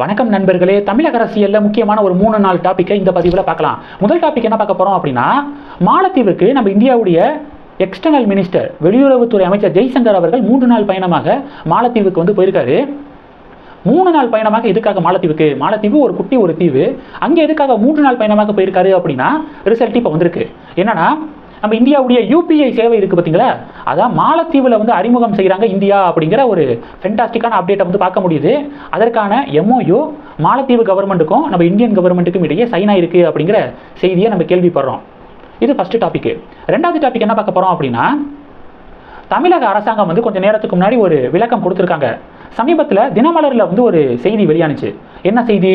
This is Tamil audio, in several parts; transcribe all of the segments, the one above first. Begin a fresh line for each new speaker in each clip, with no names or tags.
வணக்கம் நண்பர்களே. தமிழக அரசியலில் முக்கியமான ஒரு மூணு நாலு டாப்பிக்கை இந்த பதிவில் பார்க்கலாம். முதல் டாபிக் என்ன பார்க்க போகிறோம் அப்படின்னா மாலத்தீவுக்கு நம்ம இந்தியாவுடைய எக்ஸ்டர்னல் மினிஸ்டர் வெளியுறவுத்துறை அமைச்சர் ஜெய்சங்கர் அவர்கள் மூன்று நாள் பயணமாக மாலத்தீவுக்கு வந்து போயிருக்காரு. மூணு நாள் பயணமாக எதுக்காக மாலத்தீவுக்கு? மாலத்தீவு ஒரு குட்டி ஒரு தீவு. அங்கே எதுக்காக மூன்று நாள் பயணமாக போயிருக்காரு அப்படின்னா ரிசல்ட் இப்போ வந்திருக்கு. என்னன்னா நம்ம இந்தியாவுடைய யூபிஐ சேவை இருக்குது பார்த்தீங்களா? அதான் மாலத்தீவில் வந்து அறிமுகம் செய்கிறாங்க இந்தியா அப்படிங்கிற ஒரு ஃபென்டாஸ்டிக்கான அப்டேட்டை வந்து பார்க்க முடியுது. அதற்கான எம்ஓயு மாலத்தீவு கவர்மெண்ட்டுக்கும் நம்ம இந்தியன் கவர்மெண்ட்டுக்கும் இடையே சைன் ஆயிருக்கு அப்படிங்கிற செய்தியை நம்ம கேள்விப்படுறோம். இது ஃபஸ்ட்டு டாபிக் ரெண்டாவது டாபிக் என்ன பார்க்க போகிறோம் அப்படின்னா தமிழக அரசாங்கம் வந்து கொஞ்சம் நேரத்துக்கு முன்னாடி ஒரு விளக்கம் கொடுத்துருக்காங்க. சமீபத்தில் தினமலரில் வந்து ஒரு செய்தி வெளியானுச்சு. என்ன செய்தி?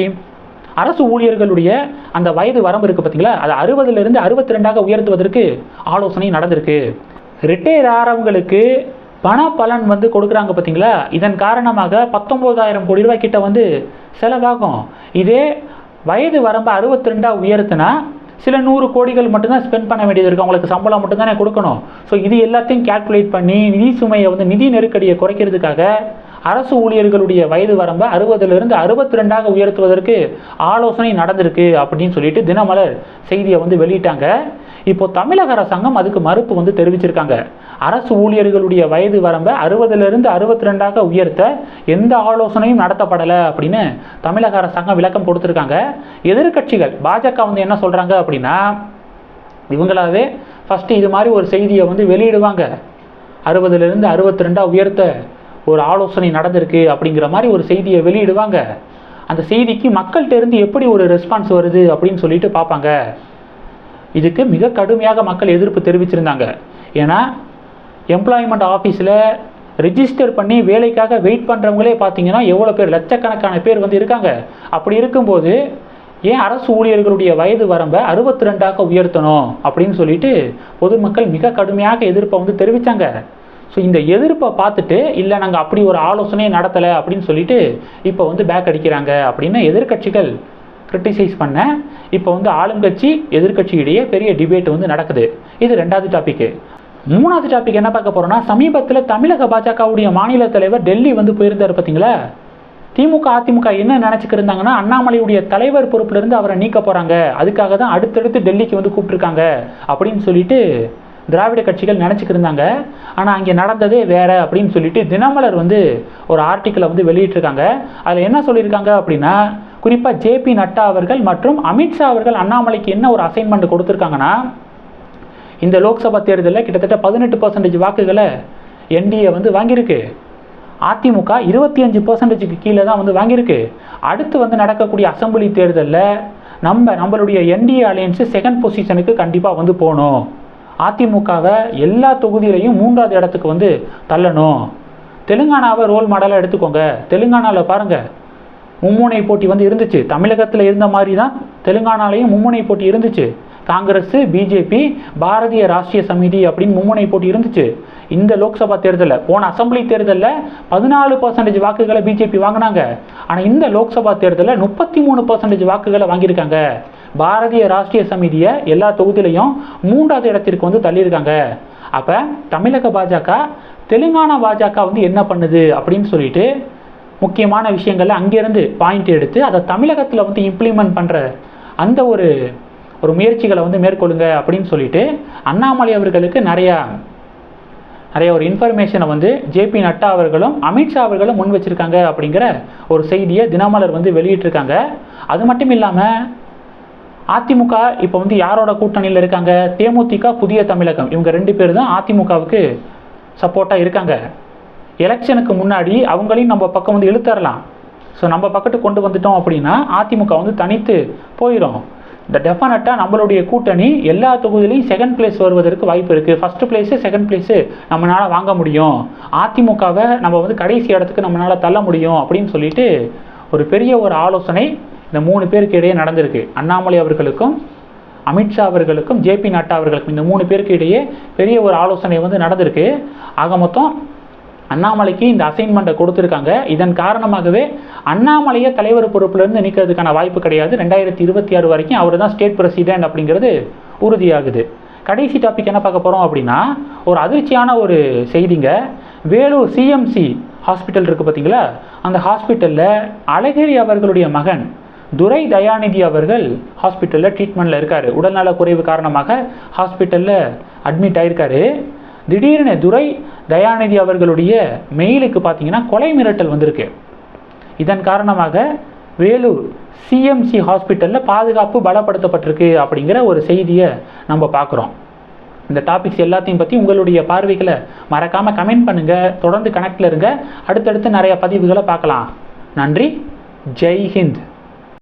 அரசு ஊழியர்களுடைய அந்த வயது வரம்பு இருக்குது பார்த்தீங்களா அது அறுபதுலேருந்து அறுபத்தி ரெண்டாக உயர்த்துவதற்கு ஆலோசனை நடந்திருக்கு. ரிட்டையர் ஆகிறவங்களுக்கு பண பலன் வந்து கொடுக்குறாங்க பார்த்தீங்களா இதன் காரணமாக பத்தொம்போதாயிரம் கோடி ரூபாய் கிட்ட வந்து செலவாகும். இதே வயது வரம்பு அறுபத்தி ரெண்டாக உயர்த்தினா சில நூறு கோடிகள் மட்டும்தான் ஸ்பெண்ட் பண்ண வேண்டியது இருக்குது அவங்களுக்கு சம்பளம் மட்டும்தானே கொடுக்கணும். ஸோ இது எல்லாத்தையும் கேல்குலேட் பண்ணி நிதி சுமையை வந்து நிதி நெருக்கடியை குறைக்கிறதுக்காக அரசு ஊழியர்களுடைய வயது வரம்பை அறுபதுலேருந்து அறுபத்தி ரெண்டாக உயர்த்துவதற்கு ஆலோசனை நடந்திருக்கு அப்படின்னு சொல்லிட்டு தினமலர் செய்தியை வந்து வெளியிட்டாங்க. இப்போ தமிழக அரசாங்கம் அதுக்கு மறுப்பு வந்து தெரிவிச்சிருக்காங்க. அரசு ஊழியர்களுடைய வயது வரம்பை அறுபதுலேருந்து அறுபத்தி ரெண்டாக உயர்த்த எந்த ஆலோசனையும் நடத்தப்படலை அப்படின்னு தமிழக அரசாங்கம் விளக்கம் கொடுத்துருக்காங்க. எதிர்க்கட்சிகள் பாஜக வந்து என்ன சொல்கிறாங்க அப்படின்னா இவங்களாவே ஃபஸ்ட்டு இது மாதிரி ஒரு செய்தியை வந்து வெளியிடுவாங்க. அறுபதுலேருந்து அறுபத்தி ரெண்டாக உயர்த்த ஒரு ஆலோசனை நடந்திருக்கு அப்படிங்கிற மாதிரி ஒரு செய்தியை வெளியிடுவாங்க. அந்த செய்திக்கு மக்கள்கிட்ட இருந்து எப்படி ஒரு ரெஸ்பான்ஸ் வருது அப்படின்னு சொல்லிட்டு பார்ப்பாங்க. இதுக்கு மிக கடுமையாக மக்கள் எதிர்ப்பு தெரிவிச்சிருந்தாங்க. ஏன்னா எம்ப்ளாய்மெண்ட் ஆஃபீஸில் ரிஜிஸ்டர் பண்ணி வேலைக்காக வெயிட் பண்ணுறவங்களே பார்த்தீங்கன்னா எவ்வளோ பேர் லட்சக்கணக்கான பேர் வந்து இருக்காங்க. அப்படி இருக்கும்போது ஏன் அரசு ஊழியர்களுடைய வயது வரம்பை அறுபத்தி ரெண்டாக உயர்த்தணும் அப்படின்னு சொல்லிட்டு பொதுமக்கள் மிக கடுமையாக எதிர்ப்பை வந்து தெரிவித்தாங்க ஸோ இந்த எதிர்ப்பை பார்த்துட்டு இல்லை நாங்கள் அப்படி ஒரு ஆலோசனையை நடத்தலை அப்படின்னு சொல்லிட்டு இப்போ வந்து பேக் அடிக்கிறாங்க அப்படின்னு எதிர்க்கட்சிகள் கிரிட்டிசைஸ் பண்ண இப்போ வந்து ஆளுங்கட்சி எதிர்க்கட்சி இடையே பெரிய டிபேட் வந்து நடக்குது. இது ரெண்டாவது டாபிக்கு மூணாவது டாபிக் என்ன பார்க்க போகிறோம்னா சமீபத்தில் தமிழக பாஜகவுடைய மாநில தலைவர் டெல்லி வந்து போயிருந்தார் பார்த்தீங்களா திமுக அதிமுக என்ன நினச்சிக்கிட்டு இருந்தாங்கன்னா அண்ணாமலையுடைய தலைவர் பொறுப்பிலிருந்து அவரை நீக்க போகிறாங்க அதுக்காக தான் அடுத்தடுத்து டெல்லிக்கு வந்து கூப்பிட்டுருக்காங்க அப்படின்னு சொல்லிட்டு திராவிட கட்சிகள் நினச்சிக்கிருந்தாங்க ஆனால் அங்கே நடந்ததே வேறு அப்படின்னு சொல்லிட்டு தினமலர் வந்து ஒரு ஆர்டிக்கிளை வந்து வெளியிட்டிருக்காங்க. அதில் என்ன சொல்லியிருக்காங்க அப்படின்னா குறிப்பாக ஜேபி நட்டா அவர்கள் மற்றும் அமித்ஷா அவர்கள் அண்ணாமலைக்கு என்ன ஒரு அசைன்மெண்ட் கொடுத்துருக்காங்கன்னா இந்த லோக்சபா தேர்தலில் கிட்டத்தட்ட பதினெட்டு பர்சன்டேஜ் வாக்குகளை என்டிஏ வந்து வாங்கியிருக்கு. அதிமுக இருபத்தி அஞ்சு பர்சன்டேஜுக்கு கீழே தான் வந்து வாங்கியிருக்கு. அடுத்து வந்து நடக்கக்கூடிய அசம்பிளி தேர்தலில் நம்ம நம்மளுடைய என்டிஏ அலையன்ஸு செகண்ட் பொசிஷனுக்கு கண்டிப்பாக வந்து போகணும். அதிமுகவை எல்லா தொகுதியிலையும் மூன்றாவது இடத்துக்கு வந்து தள்ளணும். தெலுங்கானாவை ரோல் மாடலாக எடுத்துக்கோங்க. தெலுங்கானாவில் பாருங்கள் மும்முனை போட்டி வந்து இருந்துச்சு. தமிழகத்தில் இருந்த மாதிரி தான் தெலுங்கானாலையும் மும்முனை போட்டி இருந்துச்சு. காங்கிரஸ் பிஜேபி பாரதிய ராஷ்டிரிய சமிதி அப்படின்னு மும்முனை போட்டி இருந்துச்சு. இந்த லோக்சபா தேர்தலில் போன அசம்பிளி தேர்தலில் பதினாலு பர்சன்டேஜ் வாக்குகளை பிஜேபி வாங்கினாங்க. ஆனால் இந்த லோக்சபா தேர்தலில் முப்பத்தி மூணு பர்சன்டேஜ் வாக்குகளை வாங்கியிருக்காங்க. பாரதிய ராஷ்டிரிய சமிதியை எல்லா தொகுதியிலையும் மூன்றாவது இடத்திற்கு வந்து தள்ளியிருக்காங்க. அப்போ தமிழக பாஜக தெலுங்கானா பாஜக வந்து என்ன பண்ணுது அப்படின்னு சொல்லிட்டு முக்கியமான விஷயங்கள்ல அங்கேருந்து பாயிண்ட் எடுத்து அதை தமிழகத்தில் வந்து இம்ப்ளிமெண்ட் பண்ணுற அந்த ஒரு ஒரு முயற்சிகளை வந்து மேற்கொள்ளுங்க அப்படின்னு சொல்லிட்டு அண்ணாமலை அவர்களுக்கு நிறையா நிறைய ஒரு இன்ஃபர்மேஷனை வந்து ஜேபி நட்டா அவர்களும் அமித்ஷா அவர்களும் முன் வச்சுருக்காங்க அப்படிங்கிற ஒரு செய்தியை தினமலர் வந்து வெளியிட்டிருக்காங்க. அது மட்டும் இல்லாமல் அதிமுக இப்போ வந்து யாரோட கூட்டணியில் இருக்காங்க? தேமுதிக புதிய தமிழகம். இவங்க ரெண்டு பேர் தான் அதிமுகவுக்கு சப்போர்ட்டாக இருக்காங்க. எலெக்ஷனுக்கு முன்னாடி அவங்களையும் நம்ம பக்கம் வந்து இழுத்தரலாம். ஸோ நம்ம பக்கத்து கொண்டு வந்துட்டோம் அப்படின்னா அதிமுக வந்து தனித்து போயிடும் இந்த டெஃபினட்டாக நம்மளுடைய கூட்டணி எல்லா தொகுதியிலையும் செகண்ட் பிளேஸ் வருவதற்கு வாய்ப்பு இருக்குது ஃபஸ்ட்டு பிளேஸு செகண்ட் பிளேஸு நம்மளால் வாங்க முடியும். அதிமுகவை நம்ம வந்து கடைசி இடத்துக்கு நம்மளால் தள்ள முடியும் அப்படின்னு சொல்லிட்டு ஒரு பெரிய ஒரு ஆலோசனை இந்த மூணு பேருக்கு இடையே நடந்திருக்கு. அண்ணாமலை அவர்களுக்கும் அமித்ஷா அவர்களுக்கும் ஜேபி நட்டா அவர்களுக்கும் இந்த மூணு பேருக்கு இடையே பெரிய ஒரு ஆலோசனை வந்து நடந்திருக்கு. ஆக மொத்தம் அண்ணாமலைக்கு இந்த அசைன்மெண்ட்டை கொடுத்துருக்காங்க. இதன் காரணமாகவே அண்ணாமலையை தலைவர் பொறுப்பிலிருந்து நீக்கிறதுக்கான வாய்ப்பு கிடையாது. ரெண்டாயிரத்தி இருபத்தி ஆறு வரைக்கும் அவர் தான் ஸ்டேட் பிரசிடென்ட் அப்படிங்கிறது உறுதியாகுது. கடைசி டாபிக் என்ன பார்க்க போகிறோம் அப்படின்னா ஒரு அதிர்ச்சியான ஒரு செய்திங்க. வேலூர் சிஎம்சி ஹாஸ்பிட்டல் இருக்குது பார்த்தீங்களா? அந்த ஹாஸ்பிட்டலில் அழகிரி அவர்களுடைய மகன் துரை தயாநிதி அவர்கள் ஹாஸ்பிட்டலில் ட்ரீட்மெண்ட்டில் இருக்கார். உடல்நல குறைவு காரணமாக ஹாஸ்பிட்டலில் அட்மிட் ஆயிருக்காரு. திடீர்னு துரை தயாநிதி அவர்களுடைய மெயிலுக்கு பார்த்தீங்கன்னா கொலை மிரட்டல் வந்திருக்கு. இதன் காரணமாக வேலூர் சிஎம்சி ஹாஸ்பிட்டலில் பாதுகாப்பு பலப்படுத்தப்பட்டிருக்கு அப்படிங்கிற ஒரு செய்தியை நம்ம பார்க்குறோம். இந்த டாபிக்ஸ் எல்லாத்தையும் பற்றி உங்களுடைய பார்வைகளை மறக்காமல் கமெண்ட் பண்ணுங்கள் தொடர்ந்து கனெக்டில் இருங்க. அடுத்தடுத்து நிறைய பதிவுகளை பார்க்கலாம். நன்றி. ஜெய் ஹிந்த்.